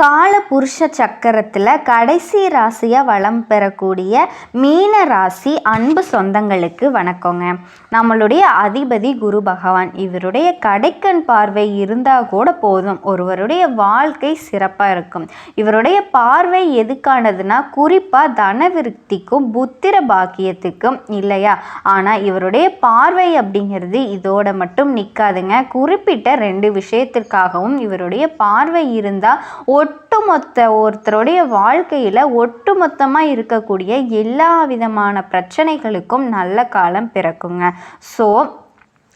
கால புருஷ சக்கரத்தில் கடைசி ராசியாக வளம் பெறக்கூடிய மீன ராசி அன்பு சொந்தங்களுக்கு வணக்கங்க. நம்மளுடைய அதிபதி குரு பகவான் இவருடைய கடைக்கண் பார்வை இருந்தால் கூட போதும். ஒருவருடைய வாழ்க்கை சிறப்பாக இருக்கும். இவருடைய பார்வை எதுக்கானதுன்னா குறிப்பாக தனவிருத்திக்கும் புத்திர பாக்கியத்துக்கும் இல்லையா? ஆனால் இவருடைய பார்வை அப்படிங்கிறது இதோட மட்டும் நிற்காதுங்க குறிப்பிட்ட ரெண்டு விஷயத்திற்காகவும் இவருடைய பார்வை இருந்தால் ஒட்டுமொத்த ஒருத்தருடைய வாழ்க்கையில் ஒட்டுமொத்தமாக இருக்கக்கூடிய எல்லா விதமான பிரச்சனைகளுக்கும் நல்ல காலம் பிறக்குங்க. ஸோ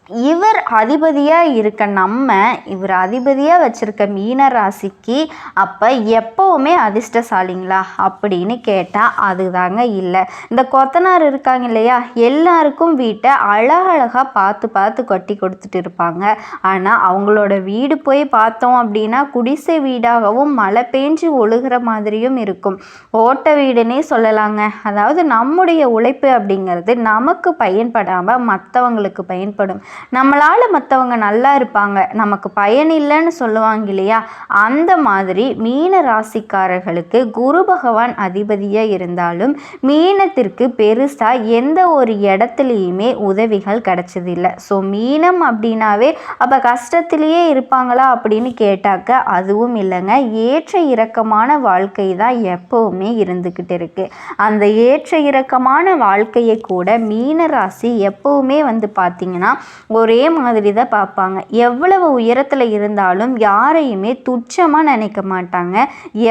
இவர் அதிபதியாக இருக்க நம்ம இவர் அதிபதியாக வச்சுருக்க மீன ராசிக்கு அப்போ எப்போவுமே அதிர்ஷ்டசாலிங்களா? அப்படின்னு கேட்டால் அதுதாங்க இல்லை. இந்த கொத்தனார் இருக்காங்க இல்லையா? எல்லாருக்கும் வீட்டை அழகழகாக பார்த்து பார்த்து கட்டி கொடுத்துட்டு இருப்பாங்க. ஆனால் அவங்களோட வீடு போய் பார்த்தோம் அப்படின்னா குடிசை வீடாகவும் மழை பேஞ்சு ஒழுகிற மாதிரியும் இருக்கும். ஓட்ட வீடுன்னே சொல்லலாங்க. அதாவது நம்முடைய உழைப்பு அப்படிங்கிறது நமக்கு பயன்படாமல் மற்றவங்களுக்கு பயன்படும். நம்மளால் மற்றவங்க நல்லா இருப்பாங்க. நமக்கு பயன் இல்லைன்னு சொல்லுவாங்க இல்லையா? அந்த மாதிரி மீன ராசிக்காரர்களுக்கு குரு பகவான் அதிபதியாக இருந்தாலும் மீனத்திற்கு பெருசாக எந்த ஒரு இடத்துலையுமே உதவிகள் கிடச்சதில்லை. ஸோ மீனம் அப்படின்னாவே அப்போ கஷ்டத்திலேயே இருப்பாங்களா அப்படின்னு கேட்டாக்க அதுவும் இல்லைங்க. ஏற்ற இறக்கமான வாழ்க்கை தான் எப்போவுமே இருந்துக்கிட்டு இருக்கு. அந்த ஏற்ற இறக்கமான வாழ்க்கையை கூட மீன ராசி எப்போவுமே வந்து பார்த்திங்கன்னா ஒரே மாதிரி தான் பார்ப்பாங்க. எவ்வளவு உயரத்தில் இருந்தாலும் யாரையுமே துச்சமாக நினைக்க மாட்டாங்க.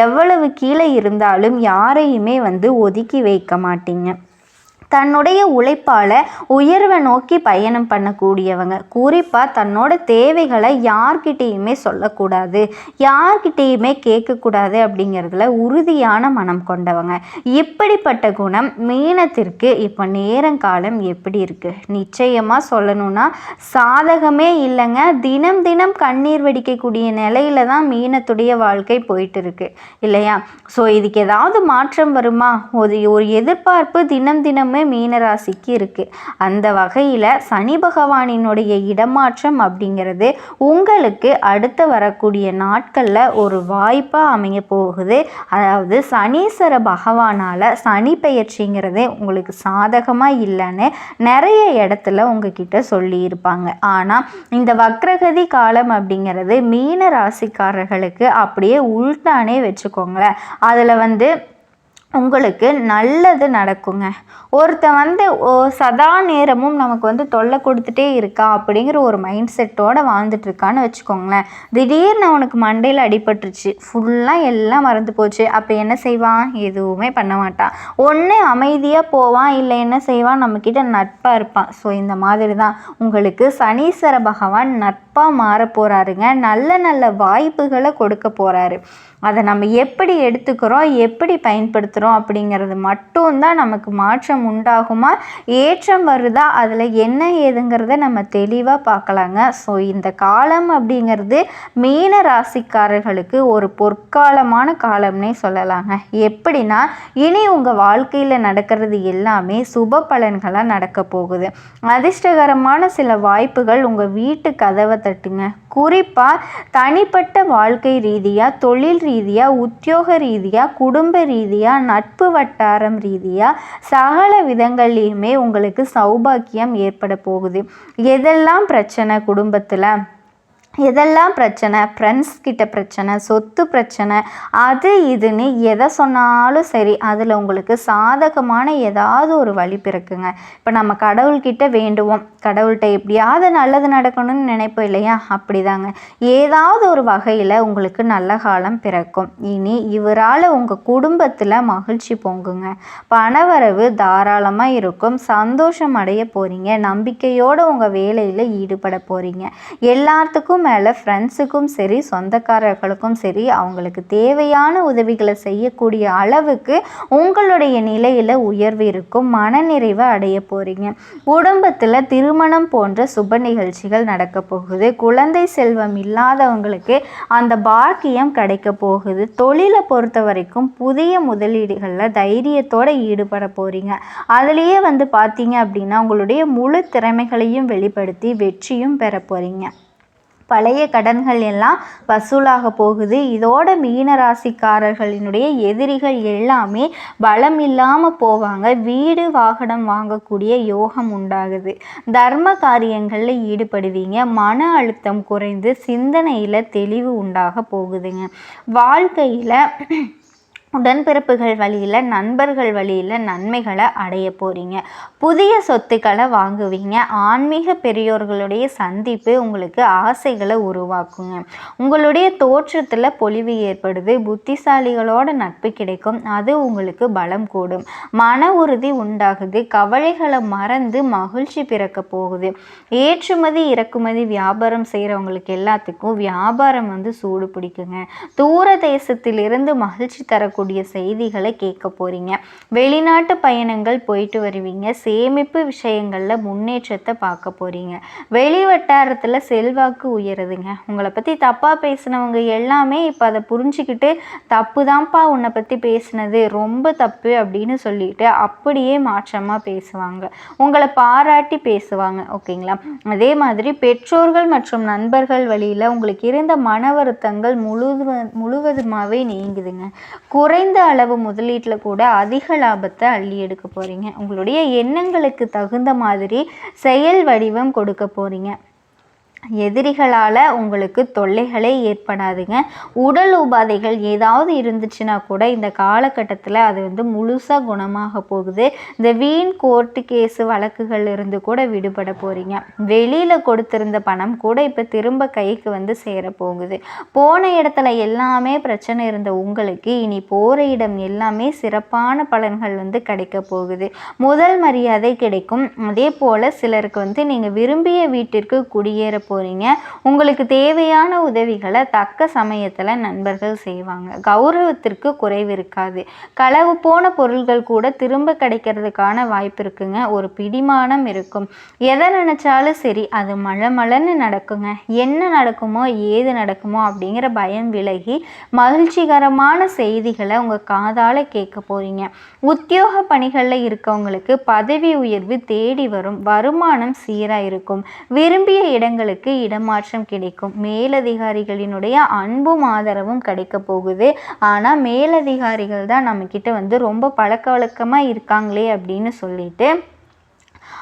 எவ்வளவு கீழே இருந்தாலும் யாரையுமே வந்து ஒதுக்கி வைக்க மாட்டீங்க. தன்னுடைய உழைப்பால் உயர்வை நோக்கி பயணம் பண்ணக்கூடியவங்க. குறிப்பாக தன்னோட தேவைகளை யார்கிட்டேயுமே சொல்லக்கூடாது. யார்கிட்டேயுமே கேட்கக்கூடாது அப்படிங்கிறதுல உறுதியான மனம் கொண்டவங்க. இப்படிப்பட்ட குணம் மீனத்திற்கு இப்போ நேரங்காலம் எப்படி இருக்குது நிச்சயமாக சொல்லணும்னா சாதகமே இல்லைங்க. தினம் தினம் கண்ணீர் வெடிக்கக்கூடிய நிலையில தான் மீனத்துடைய வாழ்க்கை போயிட்டு இருக்கு இல்லையா? ஸோ இதுக்கு ஏதாவது மாற்றம் வருமா? ஒரு ஒரு எதிர்பார்ப்பு தினம் தினமே எல்லாமே மீனராசிக்கு இருக்குது அந்த வகையில் சனி பகவானினுடைய இடமாற்றம் அப்படிங்கிறது உங்களுக்கு அடுத்து வரக்கூடிய நாட்களில் ஒரு வாய்ப்பாக அமைய போகுது. அதாவது சனீஸ்வர பகவானால் சனி பயிற்சிங்கிறதே உங்களுக்கு சாதகமாக இல்லைன்னு நிறைய இடத்துல உங்ககிட்ட சொல்லியிருப்பாங்க. ஆனால் இந்த வக்ரகதி காலம் அப்படிங்கிறது மீன ராசிக்காரர்களுக்கு அப்படியே உள்டானே வச்சுக்கோங்களேன். அதில் வந்து உங்களுக்கு நல்லது நடக்குங்க. ஒருத்தன் வந்து சதா நேரமும் நமக்கு வந்து தொல்லை கொடுத்துட்டே இருக்கா அப்படிங்கிற ஒரு மைண்ட் செட்டோடு வாழ்ந்துட்டுருக்கான்னு வச்சுக்கோங்களேன். திடீர்னு அவனுக்கு மண்டையில் அடிபட்டுருச்சு. ஃபுல்லாக எல்லாம் மறந்து போச்சு. அப்போ என்ன செய்வான்? எதுவுமே பண்ண மாட்டான். ஒன்று அமைதியாக போவான் இல்லை என்ன செய்வான்? நம்மக்கிட்ட நட்பாக இருப்பான். ஸோ இந்த மாதிரி தான் உங்களுக்கு சனீஸ்வர பகவான் நட்பாக மாற போகிறாருங்க நல்ல நல்ல வாய்ப்புகளை கொடுக்க போகிறாரு அதை நம்ம எப்படி எடுத்துக்கிறோம்? எப்படி பயன்படுத்துகிறோம் அப்படிங்கிறது மட்டும்தான் நமக்கு மாற்றம் உண்டாகுமா? ஏற்றம் வருதா? அதில் என்ன ஏதுங்கிறத நம்ம தெளிவாக பார்க்கலாங்க. ஸோ இந்த காலம் அப்படிங்கிறது மீன ராசிக்காரர்களுக்கு ஒரு பொற்காலமான காலம்னே சொல்லலாங்க. எப்படின்னா இனி உங்கள் வாழ்க்கையில் நடக்கிறது எல்லாமே சுப பலன்களாக நடக்க போகுது. அதிர்ஷ்டகரமான சில வாய்ப்புகள் உங்கள் வீட்டு கதவை தட்டுங்க. குறிப்பாக தனிப்பட்ட வாழ்க்கை ரீதியாக தொழில் ரீதியாக உத்தியோக ரீதியாக குடும்ப ரீதியாக நட்பு வட்டாரம் ரீதியாக சகல விதங்கள்லேயுமே உங்களுக்கு சௌபாக்கியம் ஏற்பட போகுது. எதெல்லாம் பிரச்சனை குடும்பத்தில்? எதெல்லாம் பிரச்சனை? ஃப்ரெண்ட்ஸ் கிட்ட பிரச்சனை சொத்து பிரச்சனை அது இதுன்னு எதை சொன்னாலும் சரி அதில் உங்களுக்கு சாதகமான ஏதாவது ஒரு வழி பிறக்குங்க. இப்போ நம்ம கடவுள்கிட்ட வேண்டுவோம். கடவுள்கிட்ட எப்படியாவது நல்லது நடக்கணும்னு நினைப்போம் இல்லையா? அப்படிதாங்க. ஏதாவது ஒரு வகையில் உங்களுக்கு நல்ல காலம் பிறக்கும். இனி இவரால் உங்கள் குடும்பத்தில் மகிழ்ச்சி பொங்குங்க. பணவரவு தாராளமாக இருக்கும். சந்தோஷம் அடைய போகிறீங்க நம்பிக்கையோடு உங்கள் வேலையில் ஈடுபட போகிறீங்க எல்லாத்துக்கும் மேலே ஃப்ரெண்ட்ஸுக்கும் சரி சொந்தக்காரர்களுக்கும் சரி அவங்களுக்கு தேவையான உதவிகளை செய்யக்கூடிய அளவுக்கு உங்களுடைய நிலையில் உயர்வு இருக்கும் மனநிறைவை அடைய போகிறீங்க குடும்பத்தில் திருமணம் போன்ற சுப நிகழ்ச்சிகள் நடக்க போகுது. குழந்தை செல்வம் இல்லாதவங்களுக்கு அந்த பாக்கியம் கிடைக்க போகுது. தொழிலை பொறுத்த வரைக்கும் புதிய முதலீடுகளில் தைரியத்தோடு ஈடுபட போகிறீங்க அதுலேயே வந்து பார்த்தீங்க அப்படின்னா உங்களுடைய முழு திறமைகளையும் வெளிப்படுத்தி வெற்றியும் பெற போகிறீங்க பழைய கடன்கள் எல்லாம் வசூலாக போகுது. இதோட மீன ராசிக்காரர்களினுடைய எதிரிகள் எல்லாமே பலம் இல்லாமல் போவாங்க. வீடு வாகனம் வாங்கக்கூடிய யோகம் உண்டாகுது. தர்ம காரியங்களில் ஈடுபடுவீங்க. மன அழுத்தம் குறைந்து சிந்தனையில் தெளிவு உண்டாக போகுதுங்க. வாழ்க்கையில் உடன்பிறப்புகள் வழியில் நண்பர்கள் வழியில் நன்மைகளை அடைய போகிறீங்க புதிய சொத்துக்களை வாங்குவீங்க. ஆன்மீக பெரியோர்களுடைய சந்திப்பு உங்களுக்கு ஆசைகளை உருவாக்குங்க. உங்களுடைய தோற்றத்தில் பொலிவு ஏற்படுது. புத்திசாலிகளோட நட்பு கிடைக்கும். அது உங்களுக்கு பலம் கூடும். மன உறுதி உண்டாகுது. கவலைகளை மறந்து மகிழ்ச்சி பிறக்க போகுது. ஏற்றுமதி இறக்குமதி வியாபாரம் செய்கிறவங்களுக்கு எல்லாத்துக்கும் வியாபாரம் வந்து சூடு பிடிக்குங்க. தூர தேசத்திலிருந்து மகிழ்ச்சி தரக்கூடிய கூடிய செய்திகளை கேட்க போகிறீங்க வெளிநாட்டு பயணங்கள் போயிட்டு வருவீங்க. சேமிப்பு விஷயங்களில் முன்னேற்றத்தை பார்க்க போகிறீங்க வெளி வட்டாரத்தில் செல்வாக்கு உயருதுங்க. உங்களை பற்றி தப்பாக பேசினவங்க எல்லாமே இப்போ அதை புரிஞ்சுக்கிட்டு தப்பு தான்ப்பா உன்னை பற்றி பேசினது ரொம்ப தப்பு அப்படின்னு சொல்லிட்டு அப்படியே மாற்றமாக பேசுவாங்க. உங்களை பாராட்டி பேசுவாங்க. ஓகேங்களா? அதே மாதிரி பெற்றோர்கள் மற்றும் நண்பர்கள் வழியில் உங்களுக்கு இருந்த மன வருத்தங்கள் முழுவ முழுவதுமாகவே நீங்குதுங்க. குறைந்த அளவு முதலீட்டில் கூட அதிக லாபத்தை அள்ளி எடுக்க போகிறீங்க உங்களுடைய எண்ணங்களுக்கு தகுந்த மாதிரி செயல் வடிவம் கொடுக்க போகிறீங்க எதிரிகளால் உங்களுக்கு தொல்லைகளே ஏற்படாதுங்க. உடல் உபாதைகள் ஏதாவது இருந்துச்சுன்னா கூட இந்த காலகட்டத்தில் அது வந்து முழுசாக குணமாக போகுது. இந்த வீண் கோர்ட்டு கேஸு வழக்குகள் இருந்து கூட விடுபட போகிறீங்க வெளியில் கொடுத்துருந்த பணம் கூட இப்போ திரும்ப கைக்கு வந்து சேர போகுது. போன இடத்துல எல்லாமே பிரச்சனை இருந்த உங்களுக்கு இனி போகிற இடம் எல்லாமே சிறப்பான பலன்கள் வந்து கிடைக்க போகுது. முதல் மரியாதை கிடைக்கும். அதே போல் சிலருக்கு வந்து நீங்கள் விரும்பிய வீட்டிற்கு குடியேற போகிறீங்க உங்களுக்கு தேவையான உதவிகளை தக்க சமயத்தில் நண்பர்கள் செய்வாங்க. கௌரவத்திற்கு குறைவு இருக்காது. களவு போன பொருள்கள் கூட திரும்ப கிடைக்கிறதுக்கான வாய்ப்பு இருக்குங்க. ஒரு பிடிமானம் இருக்கும். எதை நினச்சாலும் சரி அது மழை மழைன்னு நடக்குங்க. என்ன நடக்குமோ ஏது நடக்குமோ அப்படிங்கிற பயம் விலகி மகிழ்ச்சிகரமான செய்திகளை உங்கள் காதால் கேட்க போகிறீங்க உத்தியோக பணிகளில் இருக்கவங்களுக்கு பதவி உயர்வு தேடி வரும். வருமானம் சீராக இருக்கும். விரும்பிய இடங்களுக்கு இடமாற்றம் கிடைக்கும். மேலதிகாரிகளினுடைய அன்பும் ஆதரவும் கிடைக்க போகுது. ஆனால் மேலதிகாரிகள் தான் நம்மக்கிட்ட வந்து ரொம்ப பழக்க வழக்கமாக இருக்காங்களே அப்படின்னு சொல்லிட்டு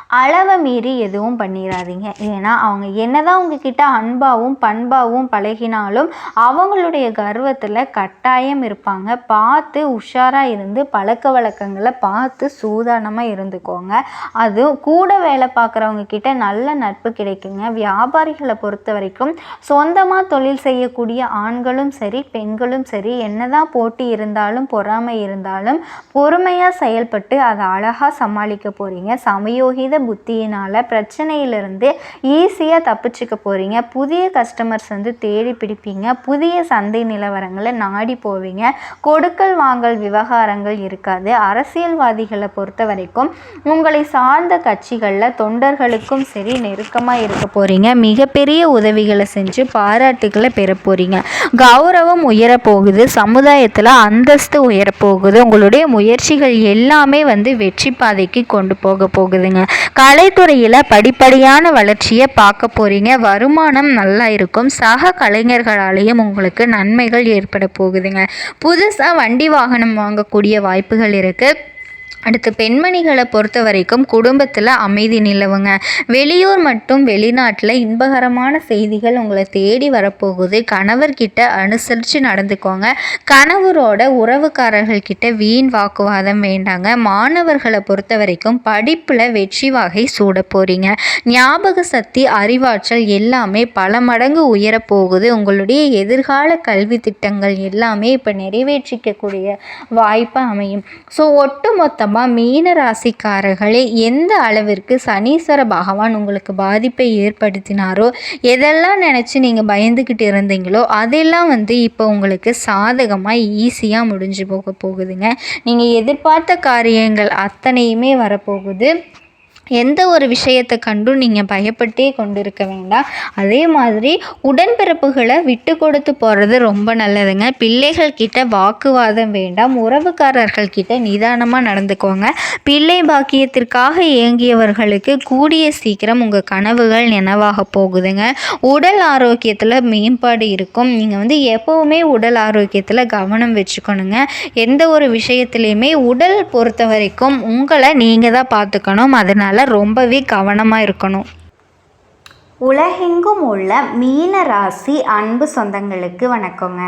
அளவை மீறி எதுவும் பண்ணிடாதீங்க ஏன்னா அவங்க என்னதான் உங்ககிட்ட அன்பாகவும் பண்பாகவும் பழகினாலும் அவங்களுடைய கர்வத்தில் கட்டாயம் இருப்பாங்க. பார்த்து உஷாராக இருந்து பழக்க வழக்கங்களை பார்த்து சூதானமாக இருந்துக்கோங்க. அதுவும் கூட வேலை பார்க்குறவங்க கிட்ட நல்ல நட்பு கிடைக்குங்க. வியாபாரிகளை பொறுத்த வரைக்கும் சொந்தமாக தொழில் செய்யக்கூடிய ஆண்களும் சரி பெண்களும் சரி என்னதான் போட்டி இருந்தாலும் பொறாமை இருந்தாலும் பொறுமையாக செயல்பட்டு அதை அழகாக சமாளிக்க போகிறீங்க சமயோகித புத்தியினால் பிரச்சனையிலிருந்து ஈஸியாக தப்பிச்சுக்க போகிறீங்க புதிய கஸ்டமர்ஸ் வந்து தேடி பிடிப்பீங்க. புதிய சந்தை நிலவரங்களை நாடி போவீங்க. கொடுக்கல் வாங்கல் விவகாரங்கள் இருக்காது. அரசியல்வாதிகளை பொறுத்த வரைக்கும் உங்களை சார்ந்த கட்சிகளில் தொண்டர்களுக்கும் சரி நெருக்கமாக இருக்க போகிறீங்க மிகப்பெரிய உதவிகளை செஞ்சு பாராட்டுகளை பெற போகிறீங்க கௌரவம் உயரப்போகுது. சமுதாயத்தில் அந்தஸ்து உயரப்போகுது. உங்களுடைய முயற்சிகள் எல்லாமே வந்து வெற்றி பாதைக்கு கொண்டு போக போகுதுங்க. கலைத்துறையில் படிப்படியான வளர்ச்சியை பார்க்க போகிறீங்க வருமானம் நல்லா இருக்கும். சக கலைஞர்களாலேயும் உங்களுக்கு நன்மைகள் ஏற்பட போகுதுங்க. புதுசாக வண்டி வாகனம் வாங்கக்கூடிய வாய்ப்புகள் இருக்குது அடுத்து பெண்மணிகளை பொறுத்த வரைக்கும் குடும்பத்தில் அமைதி நிலவுங்க. வெளியூர் மற்றும் வெளிநாட்டில் இன்பகரமான செய்திகள் உங்களை தேடி வரப்போகுது. கணவர்கிட்ட அனுசரித்து நடந்துக்கோங்க. கணவரோட உறவுக்காரர்கள்கிட்ட வீண் வாக்குவாதம் வேண்டாங்க. மாணவர்களை பொறுத்த வரைக்கும் படிப்பில் வெற்றி வகை சூட போகிறீங்க ஞாபக சக்தி அறிவாற்றல் எல்லாமே பல மடங்கு உயரப்போகுது உங்களுடைய எதிர்கால கல்வி திட்டங்கள் எல்லாமே இப்போ நிறைவேற்றிக்கக்கூடிய வாய்ப்பு அமையும். ஸோ ஒட்டு மொத்தமாக மூலமாக மீன ராசிக்காரர்களே எந்த அளவிற்கு சனீஸ்வர பகவான் உங்களுக்கு பாதிப்பை ஏற்படுத்தினாரோ எதெல்லாம் நினச்சி நீங்கள் பயந்துக்கிட்டு இருந்தீங்களோ அதெல்லாம் வந்து இப்போ உங்களுக்கு சாதகமாக ஈஸியாக முடிஞ்சு போக போகுதுங்க. நீங்கள் எதிர்பார்த்த காரியங்கள் அத்தனையுமே வரப்போகுது. எந்த ஒரு விஷயத்தை கண்டும் நீங்கள் பயப்பட்டே கொண்டு இருக்க வேண்டாம். அதே மாதிரி உடன்பிறப்புகளை விட்டு கொடுத்து போகிறது ரொம்ப நல்லதுங்க. பிள்ளைகள் கிட்ட வாக்குவாதம் வேண்டாம். உறவுக்காரர்கள் கிட்ட நிதானமாக நடந்துக்கோங்க. பிள்ளை பாக்கியத்திற்காக இயங்கியவர்களுக்கு கூடிய சீக்கிரம் உங்கள் கனவுகள் நினைவாக போகுதுங்க. உடல் ஆரோக்கியத்தில் மேம்பாடு இருக்கும். நீங்கள் வந்து எப்போவுமே உடல் ஆரோக்கியத்தில் கவனம் வச்சுக்கணுங்க. எந்த ஒரு விஷயத்துலையுமே உடல் பொறுத்த வரைக்கும் உங்களை நீங்கள் தான் பார்த்துக்கணும். அதனால் ரொம்பவே கவனமாக இருக்கணும். உலகெங்கும் உள்ள மீன ராசி அன்பு சொந்தங்களுக்கு வணக்கங்க.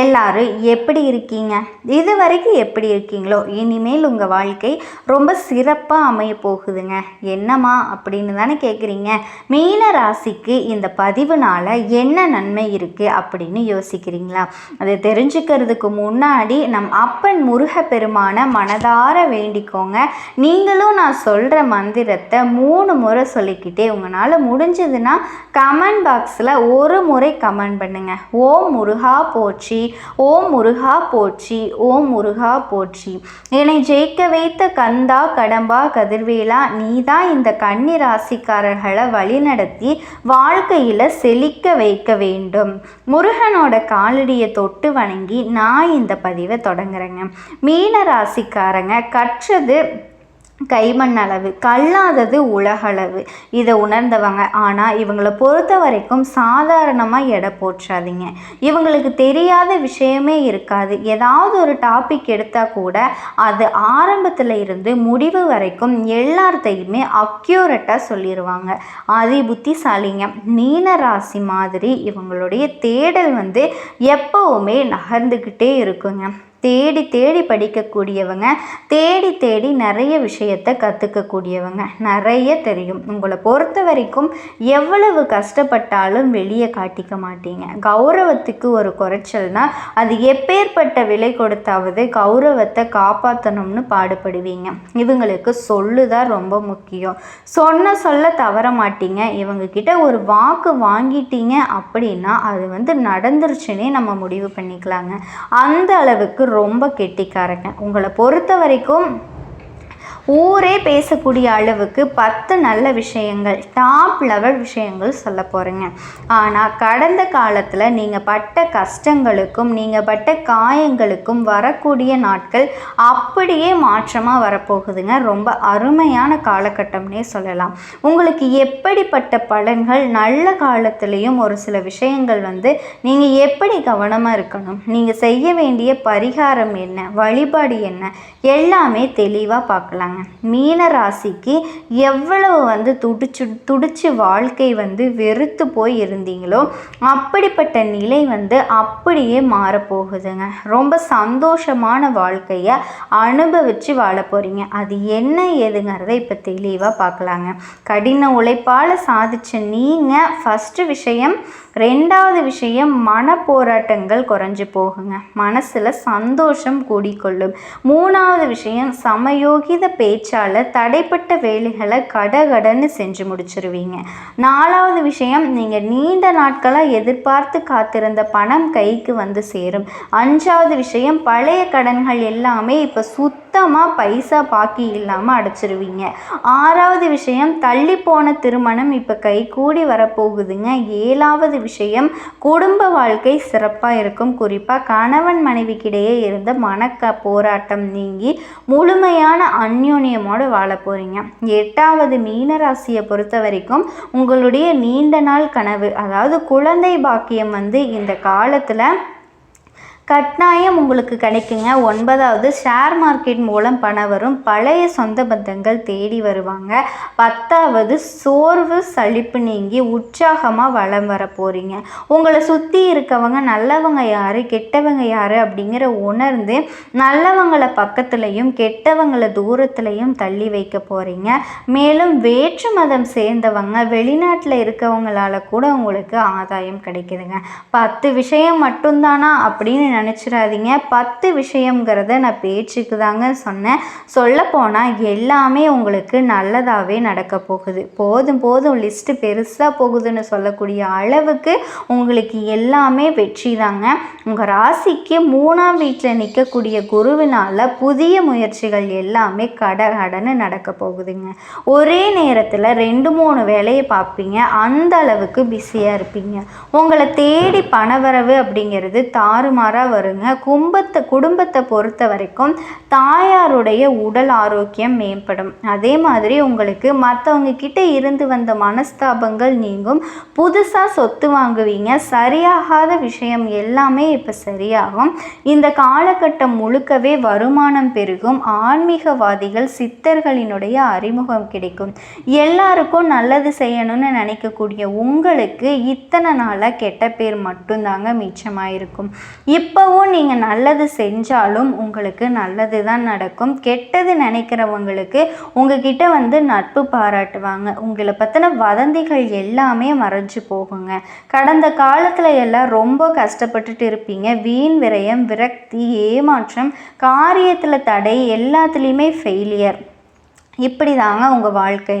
எல்லாரும் எப்படி இருக்கீங்க? இது வரைக்கும் எப்படி இருக்கீங்களோ இனிமேல் உங்கள் வாழ்க்கை ரொம்ப சிறப்பாக அமைய போகுதுங்க. என்னம்மா அப்படின்னு தானே கேட்குறீங்க மீன ராசிக்கு இந்த பதிவுனால் என்ன நன்மை இருக்குது அப்படின்னு யோசிக்கிறீங்களா? அதை தெரிஞ்சுக்கிறதுக்கு முன்னாடி நம் அப்பன் முருகப்பெருமான மனதார வேண்டிக்கோங்க. நீங்களும் நான் சொல்கிற மந்திரத்தை மூணு முறை சொல்லிக்கிட்டே உங்களால் முடிஞ்சது முடிஞ்சதுன்னா கமெண்ட் பாக்ஸில் ஒரு முறை கமெண்ட் பண்ணுங்கள் ஓம் முருகா போற்றி ஓம் முருகா போற்றி ஓம் முருகா போற்றி. என்னை ஜெயிக்க வைத்த கந்தா கடம்பா கதிர்வேலா நீதான் இந்த கன்னி ராசிக்காரர்களை வழிநடத்தி வாழ்க்கையில் செழிக்க வைக்க வேண்டும். முருகனோட காலடியை தொட்டு வணங்கி நான் இந்த பதிவை தொடங்குறேங்க. மீன ராசிக்காரங்க கற்றது கைமண் அளவு கல்லாதது உலகளவு. இதை உணர்ந்தவங்க. ஆனால் இவங்களை பொறுத்த வரைக்கும் சாதாரணமாக எடை போற்றாதீங்க. இவங்களுக்கு தெரியாத விஷயமே இருக்காது. ஏதாவது ஒரு டாபிக் எடுத்தால் கூட அது ஆரம்பத்தில் இருந்து முடிவு வரைக்கும் எல்லாத்தையுமே அக்யூரட்டாக சொல்லிடுவாங்க அதி புத்திசாலிங்க மீன ராசி மாதிரி இவங்களுடைய தேடல் வந்து எப்போவுமே நகர்ந்துக்கிட்டே இருக்குங்க. தேடி தேடி படிக்கக்கூடியவங்க தேடி தேடி நிறைய விஷயத்தை கற்றுக்கக்கூடியவங்க நிறைய தெரியும். உங்களை பொறுத்த வரைக்கும் எவ்வளவு கஷ்டப்பட்டாலும் வெளியே காட்டிக்க மாட்டீங்க. கௌரவத்துக்கு ஒரு குறைச்சல்னா அது எப்பேற்பட்ட விலை கொடுத்தாவது கௌரவத்தை காப்பாற்றணும்னு பாடுபடுவீங்க. இவங்களுக்கு சொல்லுதான் ரொம்ப முக்கியம். சொன்ன சொல்ல தவற மாட்டீங்க. இவங்க கிட்ட ஒரு வாக்கு வாங்கிட்டீங்க அப்படின்னா அது வந்து நடந்துருச்சுன்னே நம்ம முடிவு பண்ணிக்கலாங்க. அந்த அளவுக்கு ரொம்ப கெட்டிக்காரங்க. உங்களை பொறுத்த வரைக்கும் ஊரே பேசக்கூடிய அளவுக்கு பத்து நல்ல விஷயங்கள் டாப் லெவல் விஷயங்கள் சொல்ல போகிறேங்க ஆனால் கடந்த காலத்தில் நீங்கள் பட்ட கஷ்டங்களுக்கும் நீங்கள் பட்ட காயங்களுக்கும் வரக்கூடிய நாட்கள் அப்படியே மாற்றமாக வரப்போகுதுங்க. ரொம்ப அருமையான காலகட்டம்னே சொல்லலாம். உங்களுக்கு எப்படிப்பட்ட பலன்கள் நல்ல காலத்துலேயும் ஒரு சில விஷயங்கள் வந்து நீங்கள் எப்படி கவனமாக இருக்கணும்? நீங்கள் செய்ய வேண்டிய பரிகாரம் என்ன? வழிபாடு என்ன? எல்லாமே தெளிவாக பார்க்கலாம் மீன ராசிக்கு எவ்வளவு வந்து துடிச்சு துடிச்சு வாழ்க்கை வந்து வெறுத்து போய் இருந்தீங்களோ அப்படிப்பட்ட நிலை வந்து அப்படியே மாறப்போகுதுங்க. ரொம்ப சந்தோஷமான வாழ்க்கையை அனுபவித்து வாழ போகிறீங்க அது என்ன ஏதுங்கிறத இப்போ தெளிவாக பார்க்கலாங்க கடின உழைப்பால் சாதிச்ச நீங்கள் ஃபஸ்ட்டு விஷயம் ரெண்டாவது விஷயம் மன போராட்டங்கள் குறைஞ்சு போகுங்க. மனசில் சந்தோஷம் கூடிக்கொள்ளும். மூணாவது விஷயம் சமயோகித பேச்சால் தடைப்பட்ட வேலைகளை கடகடன்னு செஞ்சு முடிச்சிருவீங்க. நாலாவது விஷயம் நீங்கள் நீண்ட நாட்களாக எதிர்பார்த்து காத்திருந்த பணம் கைக்கு வந்து சேரும். அஞ்சாவது விஷயம் பழைய கடன்கள் எல்லாமே இப்போ சுத்தமாக பைசா பாக்கி இல்லாமல் அடைச்சிருவீங்க. ஆறாவது விஷயம் தள்ளி போன திருமணம் இப்போ கை கூடி வரப்போகுதுங்க. ஏழாவது விஷயம். குடும்ப வாழ்க்கை சிறப்பாக இருக்கும். குறிப்பாக கணவன் மனைவிக்கிடையே இருந்த மனக்க போராட்டம் நீங்கி முழுமையான அந்யோன்யமோடு வாழ போகிறீங்க எட்டாவது மீனராசியை பொறுத்த வரைக்கும் உங்களுடைய நீண்ட நாள் கனவு அதாவது குழந்தை பாக்கியம் வந்து இந்த காலத்தில் கட்டாயம் உங்களுக்கு கிடைக்குங்க. ஒன்பதாவது ஷேர் மார்க்கெட் மூலம் பணம் வரும். பழைய சொந்த பந்தங்கள் தேடி வருவாங்க. பத்தாவது சோர்வு சளிப்பு நீங்கி உற்சாகமாக வளம் வர போகிறீங்க உங்களை சுற்றி இருக்கவங்க நல்லவங்க யார் கெட்டவங்க யார் அப்படிங்கிற உணர்ந்து நல்லவங்களை பக்கத்துலையும் கெட்டவங்களை தூரத்துலையும் தள்ளி வைக்க போகிறீங்க மேலும் வேற்று மதம் சேர்ந்தவங்க வெளிநாட்டில் இருக்கவங்களால கூட உங்களுக்கு ஆதாயம் கிடைக்குதுங்க. பத்து விஷயம் மட்டும்தானா அப்படின்னு நினச்சிடாதீங்க. பத்து விஷயங்கிறத நான் பேச்சுக்கு தாங்க சொன்னேன். சொல்லப்போனால் எல்லாமே உங்களுக்கு நல்லதாகவே நடக்க போகுது. போதும் போதும். லிஸ்ட்டு பெருசாக போகுதுன்னு சொல்லக்கூடிய அளவுக்கு உங்களுக்கு எல்லாமே வெற்றி தாங்க. உங்கள் ராசிக்கு மூணாம் வீட்டில் நிற்கக்கூடிய குருவினால் புதிய முயற்சிகள் எல்லாமே கட கடன்னு நடக்க போகுதுங்க. ஒரே நேரத்தில் ரெண்டு மூணு வேலையை பார்ப்பீங்க. அந்த அளவுக்கு பிஸியாக இருப்பீங்க. உங்களை தேடி பணவரவு அப்படிங்கிறது தாறுமாறாக வருங்க கும்பத்தை குடும்பத்தை பொறுத்த வரைக்கும் தாயாருடைய உடல் ஆரோக்கியம் மேம்படும். அதே மாதிரி உங்களுக்கு மற்றவங்க கிட்ட இருந்து வந்த மனஸ்தாபங்கள் நீங்கும். புதுசாக சொத்து வாங்குவீங்க. சரியாகாத விஷயம் எல்லாமே இப்போ சரியாகும். இந்த காலகட்டம் முழுக்கவே வருமானம் பெருகும். ஆன்மீகவாதிகள் சித்தர்களினுடைய அறிமுகம் கிடைக்கும். எல்லாருக்கும் நல்லது செய்யணும்னு நினைக்கக்கூடிய உங்களுக்கு இத்தனை நாளாக கெட்ட பேர் மட்டும்தாங்க மிச்சமாக இருக்கும் இப்போவும் நீங்கள் நல்லது செஞ்சாலும் உங்களுக்கு நல்லது தான் நடக்கும். கெட்டது நினைக்கிறவங்களுக்கு உங்ககிட்ட வந்து நட்பு பாராட்டுவாங்க. உங்களை பற்றின வதந்திகள் எல்லாமே மறைஞ்சு போகுங்க. கடந்த காலத்தில் எல்லாம் ரொம்ப கஷ்டப்பட்டுட்டு இருப்பீங்க. வீண் விரயம் விரக்தி ஏமாற்றம் காரியத்தில் தடை எல்லாத்துலேயுமே ஃபெயிலியர் இப்படி தாங்க உங்கள் வாழ்க்கை.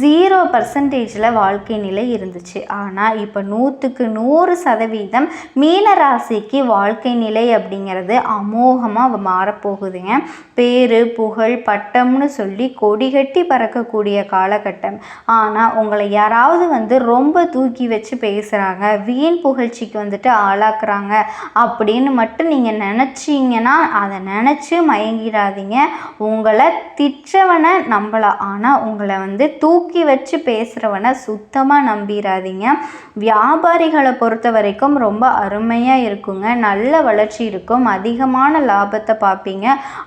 ஜீரோ பர்சன்டேஜில் வாழ்க்கை நிலை இருந்துச்சு. ஆனால் இப்போ நூற்றுக்கு நூறு சதவீதம் மீன ராசிக்கு வாழ்க்கை நிலை அப்படிங்கிறது அமோகமாக மாறப்போகுதுங்க. பேர் புகழ் பட்டம்னு சொல்லி கொடிகட்டி பறக்கக்கூடிய காலகட்டம். ஆனால் உங்களை யாராவது வந்து ரொம்ப தூக்கி வச்சு பேசுகிறாங்க வீண் புகழ்ச்சிக்கு வந்துட்டு ஆளாக்குறாங்க அப்படின்னு மட்டும் நீங்கள் நினச்சிங்கன்னா அதை நினச்சி மயங்கிடாதீங்க. உங்களை திட்டவனை நம்பலாம் ஆனால் உங்களை வந்து தூக்கி வச்சு பேசுகிறவனை சுத்தமாக நம்பிடாதீங்க வியாபாரிகளை பொறுத்த வரைக்கும் ரொம்ப அருமையாக இருக்குங்க. நல்ல வளர்ச்சி இருக்கும். அதிகமான லாபத்தை பார்ப்பீங்க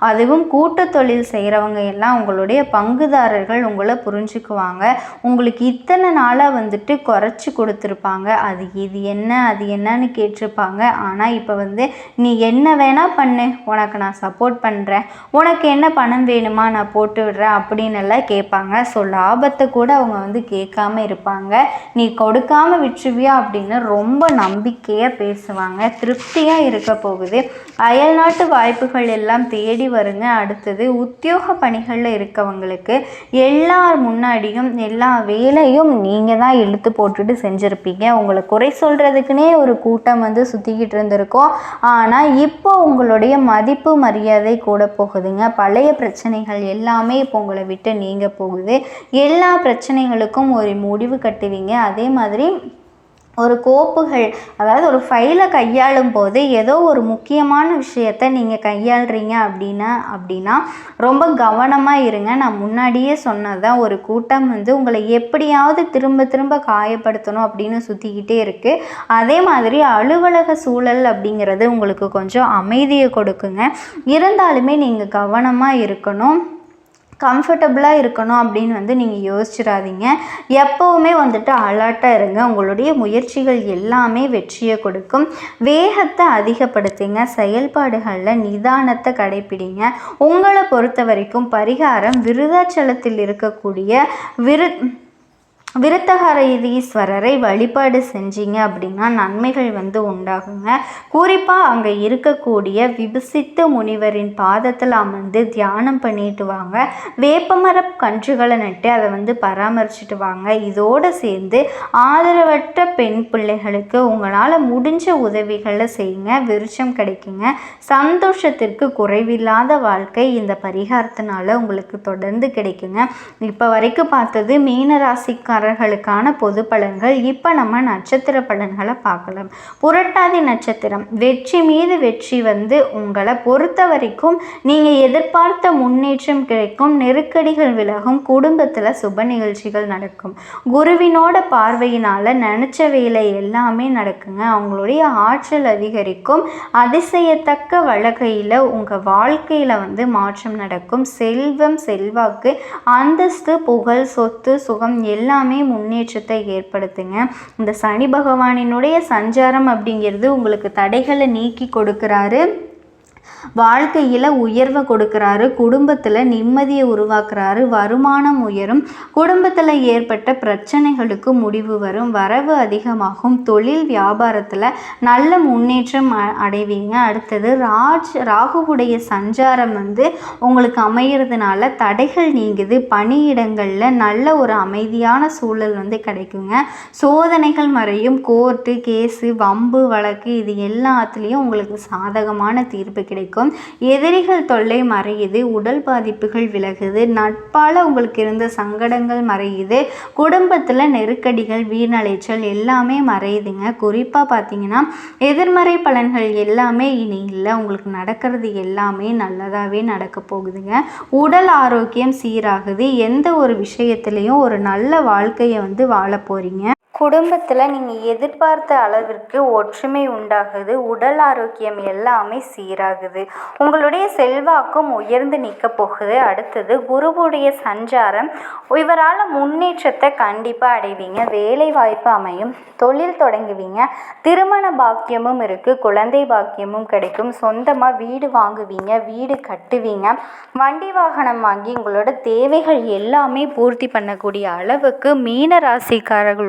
அதுவும் கூட்டு தொழில் செய்கிறவங்க எல்லாம் உங்களுடைய பங்குதாரர்கள் உங்களை புரிஞ்சுக்குவாங்க. உங்களுக்கு இத்தனை நாளாக வந்துட்டு குறைச்சி கொடுத்துருப்பாங்க. அது இது என்ன அது என்னன்னு கேட்டிருப்பாங்க. ஆனால் இப்போ வந்து நீ என்ன வேணால் பண்ணு. உனக்கு நான் சப்போர்ட் பண்ணுறேன் உனக்கு என்ன பணம் வேணுமா நான் போட்டு விடுறேன். அப்படின்னு எல்லாம் கேட்பாங்க. ஸோ லாபத்தை கூட அவங்க வந்து கேட்காம இருப்பாங்க. நீ கொடுக்காம விற்றுவியா அப்படின்னு ரொம்ப நம்பிக்கையாக பேசுவாங்க. திருப்தியாக இருக்க போகுது. அயல்நாட்டு வாய்ப்புகள் எல்லாம் தேடி வருங்க. அடுத்தது உத்தியோக பணிகளில் இருக்கவங்களுக்கு எல்லார் முன்னாடியும் எல்லா வேலையும் நீங்கள் தான் இழுத்து போட்டுட்டு செஞ்சுருப்பீங்க. உங்களை குறை சொல்கிறதுக்குனே ஒரு கூட்டம் வந்து சுற்றிக்கிட்டு இருந்திருக்கோம். ஆனால் இப்போ உங்களுடைய மதிப்பு மரியாதை கூட போகுதுங்க. பழைய பிரச்சனைகள் எல்லாமே இப்போ உங்களை விட்டு நீங்க போகுது. எல்லா பிரச்சனைகளுக்கும் ஒரு முடிவு கட்டுவீங்க. அதே மாதிரி ஒரு கோப்புகள் அதாவது ஒரு ஃபைலை கையாளும் போது ஏதோ ஒரு முக்கியமான விஷயத்த நீங்கள் கையாளுறீங்க அப்படின்னா அப்படின்னா ரொம்ப கவனமாக இருங்க. நான் முன்னாடியே சொன்னதான் ஒரு கூட்டம் வந்து உங்களை எப்படியாவது திரும்ப திரும்ப காயப்படுத்தணும் அப்படின்னு சுற்றிக்கிட்டே இருக்குது அதே மாதிரி அலுவலக சூழல் அப்படிங்கிறது உங்களுக்கு கொஞ்சம் அமைதியை கொடுக்குங்க. இருந்தாலுமே நீங்கள் கவனமாக இருக்கணும். கம்ஃபர்டபுளாக இருக்கணும் அப்படின்னு வந்து நீங்கள் யோசிச்சிடாதீங்க. எப்போவுமே வந்துட்டு அலர்ட்டாக இருங்க. உங்களுடைய முயற்சிகள் எல்லாமே வெற்றியை கொடுக்கும். வேகத்தை அதிகப்படுத்துங்க. செயல்பாடுகளில் நிதானத்தை கடைப்பிடிங்க. உங்களை பொறுத்த வரைக்கும் பரிகாரம் விருதாச்சலத்தில் இருக்கக்கூடிய விரு விருத்தகரீஸ்வரரை வழிபாடு செஞ்சீங்க அப்படின்னா நன்மைகள் வந்து உண்டாகுங்க. குறிப்பாக அங்கே இருக்கக்கூடிய விபசித்த முனிவரின் பாதத்தில் அமர்ந்து தியானம் பண்ணிட்டு வாங்க. வேப்பமர கன்றுகளை நட்டு அதை வந்து பராமரிச்சுட்டு வாங்க. இதோடு சேர்ந்து ஆதரவற்ற பெண் பிள்ளைகளுக்கு உங்களால் முடிஞ்ச உதவிகளை செய்யுங்க. விருச்சம் கிடைக்குங்க. சந்தோஷத்திற்கு குறைவில்லாத வாழ்க்கை இந்த பரிகாரத்தினால உங்களுக்கு தொடர்ந்து கிடைக்குங்க. இப்போ வரைக்கும் பார்த்தது மீனராசிக்கார ராசிக்காரர்களுக்கான பொது பலன்கள். இப்போ நம்ம நட்சத்திர பலன்களை பார்க்கலாம். புரட்டாதி நட்சத்திரம். வெற்றி மீது வெற்றி வந்து உங்களை பொறுத்த வரைக்கும் நீங்கள் எதிர்பார்த்த முன்னேற்றம் கிடைக்கும். நெருக்கடிகள் விலகும். குடும்பத்தில் சுப நிகழ்ச்சிகள் நடக்கும். குருவினோட பார்வையினால் நினச்ச வேலை எல்லாமே நடக்குங்க. அவங்களுடைய ஆற்றல் அதிகரிக்கும். அதிசயத்தக்க வழகையில் உங்கள் வாழ்க்கையில் வந்து மாற்றம் நடக்கும். செல்வம் செல்வாக்கு அந்தஸ்து புகழ் சொத்து சுகம் எல்லாமே எல்லாமே முன்னேற்றத்தை ஏற்படுத்துங்க. இந்த சனி பகவானினுடைய சஞ்சாரம் அப்படிங்கிறது உங்களுக்கு தடைகளை நீக்கி கொடுக்குறாரு. வாழ்க்கையில் உயர்வை கொடுக்குறாரு குடும்பத்தில் நிம்மதியை உருவாக்குறாரு வருமானம் உயரும் குடும்பத்தில் ஏற்பட்ட பிரச்சனைகளுக்கு முடிவு வரும் வரவு அதிகமாகும் தொழில் வியாபாரத்தில் நல்ல முன்னேற்றம் அ- அடைவீங்க. அடுத்தது ராஜ் ராகுவுடைய சஞ்சாரம் வந்து உங்களுக்கு அமையிறதுனால தடைகள் நீங்குது பணியிடங்களில் நல்ல ஒரு அமைதியான சூழல் வந்து கிடைக்குங்க. சோதனைகள் மறையும் கோர்ட்டு கேஸு வம்பு வழக்கு இது எல்லாத்துலேயும் உங்களுக்கு சாதகமான தீர்ப்பு கிடைக்கும். எதிரிகள் தொல்லை மறையுது உடல் பாதிப்புகள் விலகுது நட்பால் உங்களுக்கு இருந்த சங்கடங்கள் மறையுது குடும்பத்தில் நெருக்கடிகள் வீணலைச்சல் எல்லாமே மறையுதுங்க. குறிப்பாக பார்த்தீங்கன்னா எதிர்மறை பலன்கள் எல்லாமே இனி இல்லை. உங்களுக்கு நடக்கிறது எல்லாமே நல்லதாகவே நடக்க போகுதுங்க. உடல் ஆரோக்கியம் சீராகுது. எந்த ஒரு விஷயத்துலேயும் ஒரு நல்ல வாழ்க்கையை வந்து வாழ போகிறீங்க குடும்பத்தில் நீங்கள் எதிர்பார்த்த அளவிற்கு ஒற்றுமை உண்டாகுது உடல் ஆரோக்கியம் எல்லாமே சீராகுது. உங்களுடைய செல்வாக்கும் உயர்ந்து நிற்க போகுது. அடுத்தது குருவுடைய சஞ்சாரம் இவரால் முன்னேற்றத்தை கண்டிப்பாக அடைவீங்க. வேலை வாய்ப்பு அமையும் தொழில் தொடங்குவீங்க. திருமண பாக்கியமும் இருக்குது குழந்தை பாக்கியமும் கிடைக்கும். சொந்தமாக வீடு வாங்குவீங்க வீடு கட்டுவீங்க. வண்டி வாகனம் வாங்கி உங்களோட தேவைகள் எல்லாமே பூர்த்தி பண்ணக்கூடிய அளவுக்கு மீன ராசிக்காரர்கள்